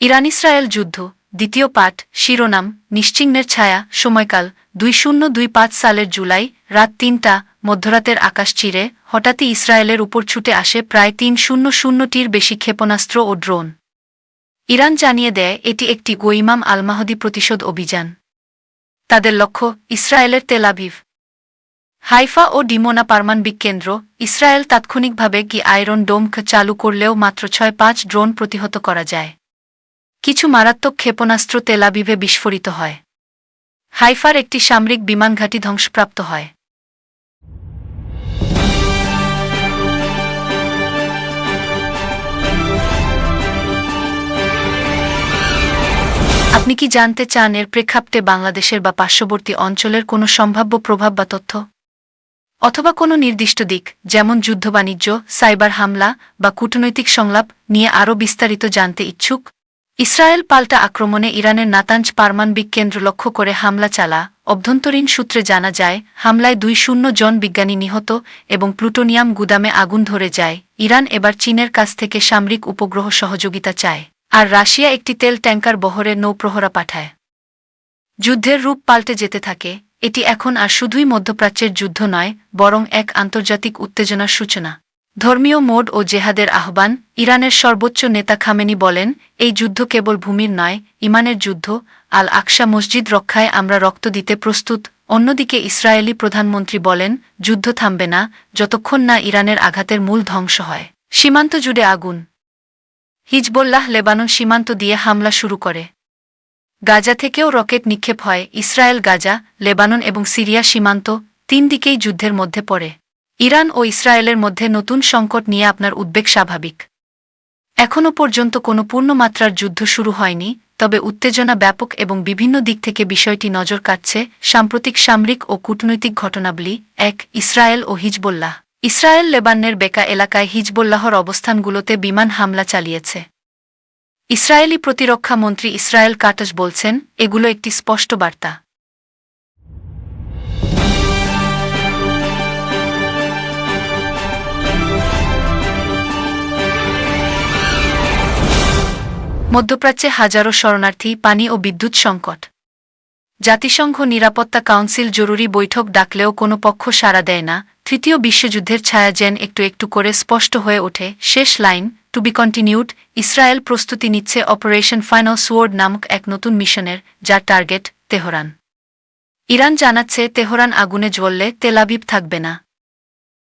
Iran Israel যুদ্ধ, দ্বিতীয় পাঠ, শিরোনাম, নিশ্চিহ্নের ছায়া, সময়কাল, দুই শূন্য দুই পাঁচ সালের জুলাই, রাত তিনটা, মধ্যরাতের আকাশ চিরে, হঠাৎই ইসরায়েলের উপর ছুটে আসে প্রায় তিন শূন্য শূন্যটির বেশি ক্ষেপণাস্ত্র ও ড্রোন। ইরান জানিয়ে দেয়, এটি একটি গোইমাম আলমাহদি প্রতিশোধ অভিযান। তাদের লক্ষ্য, ইসরায়েলের তেলাভিভ হাইফা ও ডিমোনা পারমাণবিক কেন্দ্র, ইসরায়েল তাৎক্ষণিকভাবে কি আয়রন ডোম চালু করলেও মাত্র ছয় পাঁচ ড্রোন প্রতিহত করা যায়। কিছু মারাত্মক ক্ষেপণাস্ত্র তেলাবিভে বিস্ফোরিত হয়। হাইফার একটি সামরিক বিমান ঘাঁটি ধ্বংসপ্রাপ্ত হয়। আপনি কি জানতে চান এর প্রেক্ষাপটে বাংলাদেশের বা পার্শ্ববর্তী অঞ্চলের কোনো সম্ভাব্য প্রভাব বা তথ্য? অথবা কোনো নির্দিষ্ট দিক, যেমন যুদ্ধ বাণিজ্য, সাইবার হামলা বা কূটনৈতিক সংলাপ, নিয়ে আরও বিস্তারিত জানতে ইচ্ছুক? ইসরায়েল পাল্টা আক্রমণে ইরানের নাতাঞ্জ পারমাণবিক কেন্দ্র লক্ষ্য করে হামলা চালা। অভ্যন্তরীণ সূত্রে জানা যায়, হামলায় দুই শূন্য জন বিজ্ঞানী নিহত এবং প্লুটোনিয়াম গুদামে আগুন ধরে যায়। ইরান এবার চীনের কাছ থেকে সামরিক উপগ্রহ সহযোগিতা চায় আর রাশিয়া একটি তেল ট্যাঙ্কার বহরে নৌপ্রহরা পাঠায়। যুদ্ধের রূপ পাল্টে যেতে থাকে। এটি এখন আর শুধুই মধ্যপ্রাচ্যের যুদ্ধ নয়, বরং এক আন্তর্জাতিক উত্তেজনার সূচনা। ধর্মীয় মোড ও জেহাদের আহ্বান, ইরানের সর্বোচ্চ নেতা খামেনি বলেন, এই যুদ্ধ কেবল ভূমির নয়, ইমানের যুদ্ধ। আল আকসা মসজিদ রক্ষায় আমরা রক্ত দিতে প্রস্তুত। অন্যদিকে ইসরায়েলি প্রধানমন্ত্রী বলেন, যুদ্ধ থামবে না, যতক্ষণ না ইরানের আঘাতের মূল ধ্বংস হয়। সীমান্ত জুড়ে আগুন। হিজবুল্লাহ লেবানন সীমান্ত দিয়ে হামলা শুরু করে। গাজা থেকেও রকেট নিক্ষেপ হয়। ইসরায়েল, গাজা, লেবানন এবং সিরিয়া সীমান্ত তিন দিকেই যুদ্ধের মধ্যে পড়ে। ইরান ও ইসরায়েলের মধ্যে নতুন সংকট নিয়ে আপনার উদ্বেগ স্বাভাবিক। এখনও পর্যন্ত কোনো পূর্ণমাত্রার যুদ্ধ শুরু হয়নি, তবে উত্তেজনা ব্যাপক এবং বিভিন্ন দিক থেকে বিষয়টি নজর কাটছে সাম্প্রতিক সামরিক ও কূটনৈতিক ঘটনাবলী, এক ইসরায়েল ও হিজবুল্লাহ। ইসরায়েল লেবাননের বেকা এলাকায় হিজবুল্লাহর অবস্থানগুলোতে বিমান হামলা চালিয়েছে। ইসরায়েলি প্রতিরক্ষা মন্ত্রী ইসরায়েল কাটাস বলছেন, এগুলো একটি স্পষ্ট বার্তা। মধ্যপ্রাচ্যে হাজারো শরণার্থী, পানি ও বিদ্যুৎ সংকট। জাতিসংঘ নিরাপত্তা কাউন্সিল জরুরি বৈঠক ডাকলেও কোনো পক্ষ সাড়া দেয় না। তৃতীয় বিশ্বযুদ্ধের ছায়া যেন একটু একটু করে স্পষ্ট হয়ে ওঠে। শেষ line to be continued Israel প্রস্তুতি নিচ্ছে অপারেশন ফাইনাল সুয়ার্ড নামক এক নতুন মিশনের, যার টার্গেট, তেহরান। ইরান জানাচ্ছে, তেহরান আগুনে জ্বললে তেলাবিব থাকবে না।